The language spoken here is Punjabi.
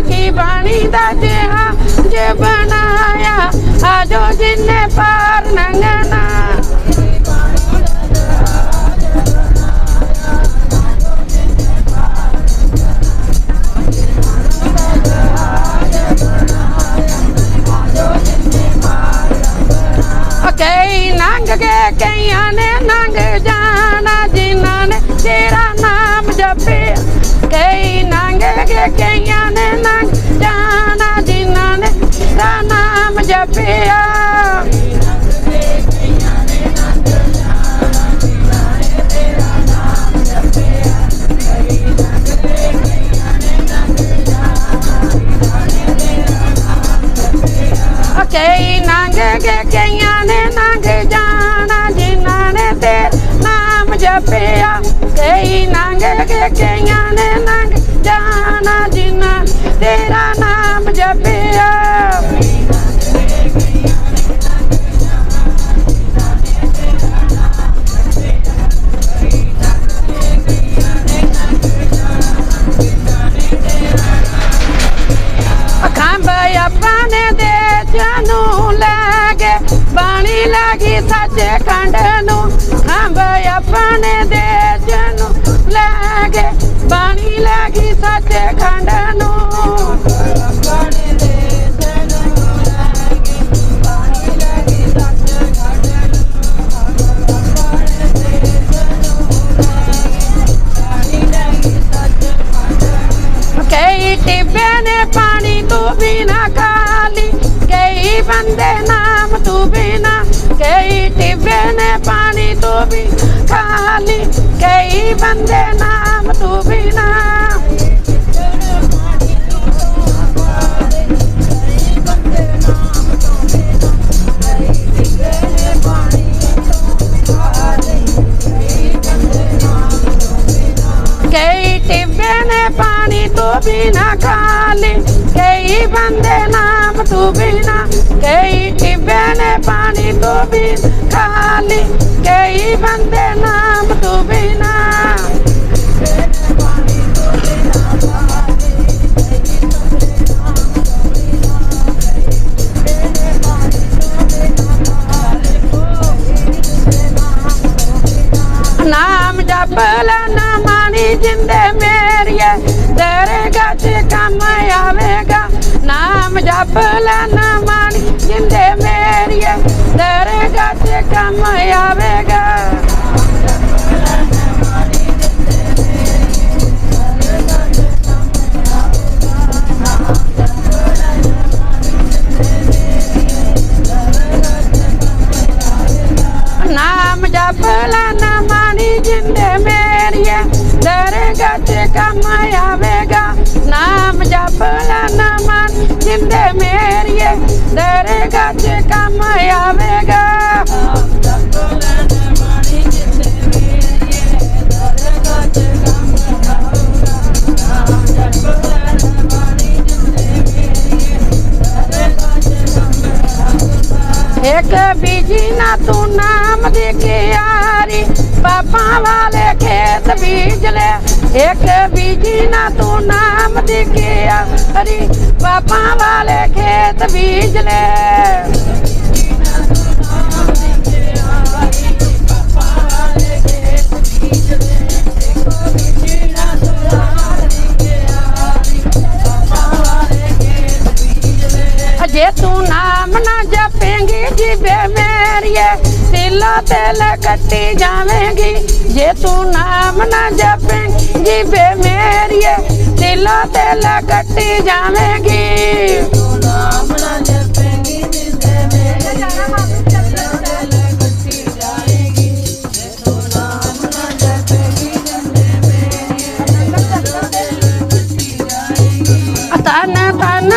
ਕੀ ਬਾਣੀ ਦਾ ਜਿਹਾ? ਜੇ ਬਣਾਇਆ ਆਜੋ ਜਿੰਨੇ ਪਾਰ ਨੰਗਣਾ। ਨਾਮ ਕਈ ਨੰਗ ਗਏ ਕਈਆਂ ਨੇ ਨੰਗ ਜਾਣਾ, ਜਿਨ੍ਹਾਂ ਨੇ ਤੇ ਨਾਮ ਜਪਿਆ। ਕਈ ਨੰਗ ਗਏ ਕਈਆਂ ਸੱਚੇ ਖੰਡ ਨੂੰ ਖੰਭ ਆਪਣੇ ਦੇ ਜਨੂੰ ਲਾਗੇ ਬਾਣੀ ਲਾਗੀ ਸੱਚੇ ਖੰਡ ਨੂੰ। ਕਈ ਟਿੱਬੇ ਨੇ ਪਾਣੀ ਤੂੰ ਬਿਨਾ ਖਾਲੀ ਕਈ ਬੰਦੇ ਨਾਮ ਤੂੰ ਬਿਨਾ ਟਿੱਬੇ ਨੇ ਪਾਣੀ ਤੂੰ ਵੀ ਖਾਲੀ ਕਈ ਬੰਦੇ ਨਾਮ ਤੂੰ ਬਿਨਾ ਕਈ ਟਿੱਬੇ ਨੇ ਪਾਣੀ ਤੂੰ ਬਿਨਾ ਖਾਲੀ ਕਈ ਬੰਦੇ ਨਾਮ ਤੂੰ ਬਿਨਾ ਕਈ ਟਿੱਬੇ ਨੇ ਪਾਣੀ ਤੂੰ ਵੀ ਖਾਲੀ ਕਈ ਨਾਮ ਜਪ ਇੱਕ ਬੀਜੀ ਨਾ ਤੂੰ ਨਾਮ ਦੇ ਕੇ ਆਰੀ। ਪਾਪਾਂ ਵਾਲੇ ਖੇਤ ਬੀਜ ਲੈ। ਇੱਕ ਬੀਜੀ ਨਾ ਤੂੰ ਨਾਮ ਦੇ ਕੇ ਆਰੀ। ਪਾਪਾਂ ਵਾਲੇ ਖੇਤ ਬੀਜ ਲੈ। ਜੇ ਤੂੰ ਨਾਮ ਨਾ ਜਪੇਂਗੀ ਜਿਵੇ ਮੇਰੀਏ ਦਿਲੋਂ ਦਿਲ ਕੱਟੀ ਜਾਵੇਂਗੀ। ਜੇ ਤੂੰ ਨਾਮ ਨਾ ਜਪੇਂਗੀ ਜਿਵੇ ਮੇਰੀਏ ਦਿਲੋਂ ਦਿਲ ਕੱਟੀ ਜਾਵੇਂਗੀ। ਨਾਮ ਨਾ ਜਪੇਂਗੀ ਜਿੰਦੇ ਮੇਰੇ ਤਨ ਤਨ